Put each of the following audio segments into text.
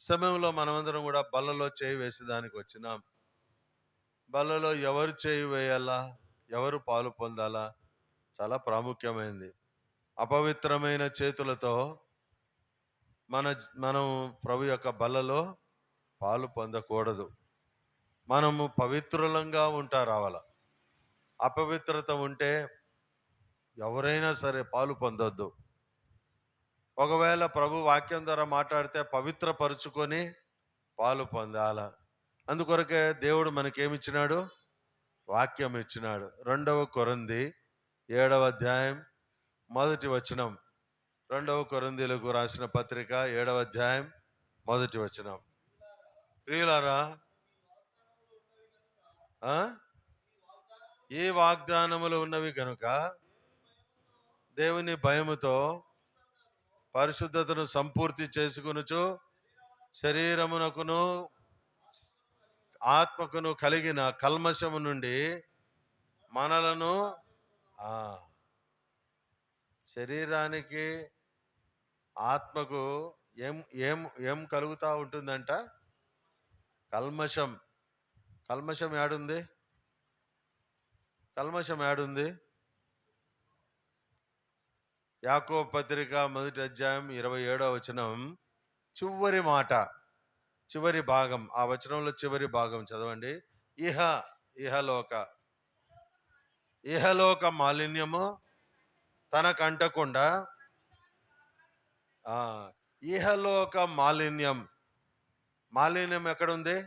సమయంలో మనమందరం కూడా బల్లలో చేయి వేసేదానికి వచ్చినాం. బల్లలో ఎవరు చేయి వేయాలా? ఎవరు పాలు పొందాలా? చాలా ప్రాముఖ్యమైనది అపవిత్రమైన చేతులతో మన మనం ప్రభు యొక్క బల్లలో పాలు పొందకూడదు. మనము పవిత్రులంగా ఉంటా రావాల. అపవిత్రత ఉంటే ఎవరైనా సరే పాలు పొందొద్దు. ఒకవేళ ప్రభు వాక్యం ద్వారా మాట్లాడితే పవిత్రపరుచుకొని పాలు పొందాల. అందుకొరకే దేవుడు మనకేమిచ్చినాడు? వాక్యం ఇచ్చినాడు రెండవ కొరంది ఏడవ అధ్యాయం మొదటి వచనం. రెండవ కొరందీలకు రాసిన పత్రిక ఏడవ అధ్యాయం మొదటి వచనం. ప్రియులారా ఈ వాగ్దానములు ఉన్నవి కనుక దేవుని భయముతో పరిశుద్ధతను సంపూర్తి చేసుకునుచు శరీరమునకును ఆత్మకును కలిగిన కల్మషము నుండి మనలను శరీరానికి ఆత్మకు ఏం ఏం ఏం కలుగుతూ ఉంటుందంట? కల్మషం. కల్మషం యాడుంది? కల్మషం యాడుంది? యాకో పత్రిక మొదటి అధ్యాయం ఇరవై ఏడవ వచనం. చివరి మాట చివరి భాగం. ఆ వచనంలో చివరి భాగం చదవండి. ఇహ ఇహలోక. ఇహలోక మాలిన్యము తనకంటకుండా ఇహలోక మాలిన్యం. మాలిన్యం ఎక్కడుంది?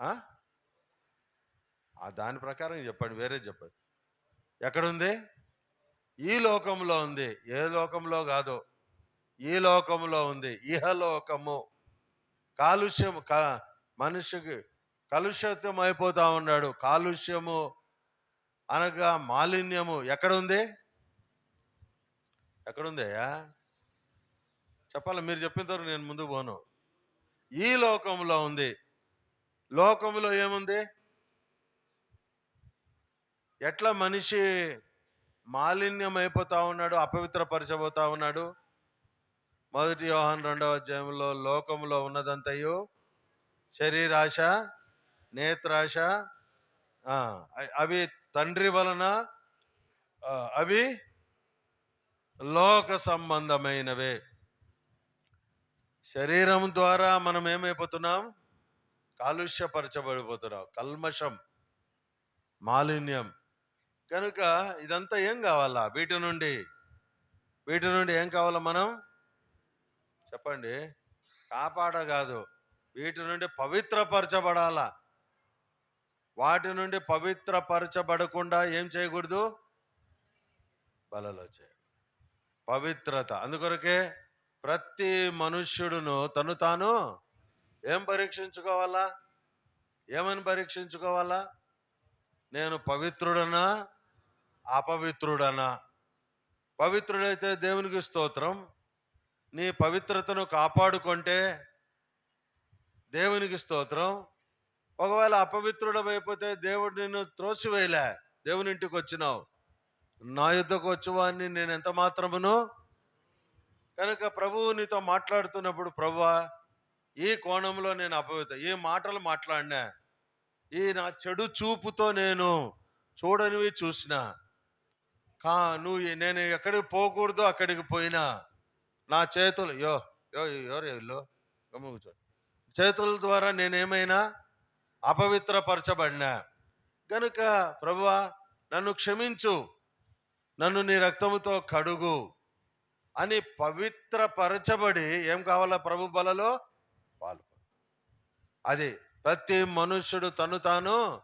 ఆ దాని ప్రకారం చెప్పండి వేరే చెప్పండి. ఎక్కడుంది? ఈ లోకంలో ఉంది. ఏ లోకంలో కాదు. ఈ లోకంలో ఉంది. ఇహలోకము. కాలుష్యం క మనిషికి కలుషితం అయిపోతా ఉన్నాడు. కాలుష్యము అనగా మాలిన్యము. ఎక్కడ ఉంది ఎక్కడుందయ్యా చెప్పాలి? మీరు చెప్పిన తర్వాత నేను ముందుకు పోను. ఈ లోకంలో ఉంది. లోకంలో ఏముంది? ఎట్లా మనిషి మాలిన్యం అయిపోతా ఉన్నాడు అపవిత్రపరచబోతా ఉన్నాడు. మొదటి యోహాన్ రెండవ అధ్యాయంలో లోకంలో ఉన్నదంతయు శరీరాశ నేత్రాశ అవి తండ్రి వలన అవి లోక సంబంధమైనవే. శరీరం ద్వారా మనం ఏమైపోతున్నాం కాలుష్యపరచబడిపోతున్నాం. కల్మషం మాలిన్యం. కనుక ఇదంతా ఏం కావాలా? వీటి నుండి వీటి నుండి ఏం కావాలా మనం? చెప్పండి. కాపాడ కాదు. వీటి నుండి పవిత్రపరచబడాలా? వాటి నుండి పవిత్రపరచబడకుండా ఏం చేయకూడదు? బలలో చేయ పవిత్రత. అందుకొరకే ప్రతి మనుష్యుడును తను తాను ఏం పరీక్షించుకోవాలా? ఏమని పరీక్షించుకోవాలా? నేను పవిత్రుడనా? అపవిత్రుడనా. పవిత్రుడైతే దేవునికి స్తోత్రం. నీ పవిత్రతను కాపాడుకుంటే దేవునికి స్తోత్రం. ఒకవేళ అపవిత్రుడమైపోతే దేవుడు నిన్ను త్రోసివేయలే. దేవుని ఇంటికి వచ్చినావు. నా యుద్ధకు వచ్చేవాడిని నేను ఎంత మాత్రమును? కనుక ప్రభువు నీతో మాట్లాడుతున్నప్పుడు ప్రభువా ఈ కోణంలో నేను అపవిత్ర ఈ మాటలు మాట్లాడినా ఈ నా చెడు చూపుతో నేను చూడనివి చూసినా కా నువ్వు నేను ఎక్కడికి పోకూడదు అక్కడికి పోయినా నా చేతులు యో యో ఎవరు ఇల్లు గమ్మున చేతుల ద్వారా నేనేమైనా అపవిత్రపరచబడినా? గనుక ప్రభువా నన్ను క్షమించు. నన్ను నీ రక్తముతో కడుగు అని పవిత్రపరచబడి ఏం కావాలా ప్రభు బలలో? పాల్గొ అది ప్రతి మనుష్యుడు తను తాను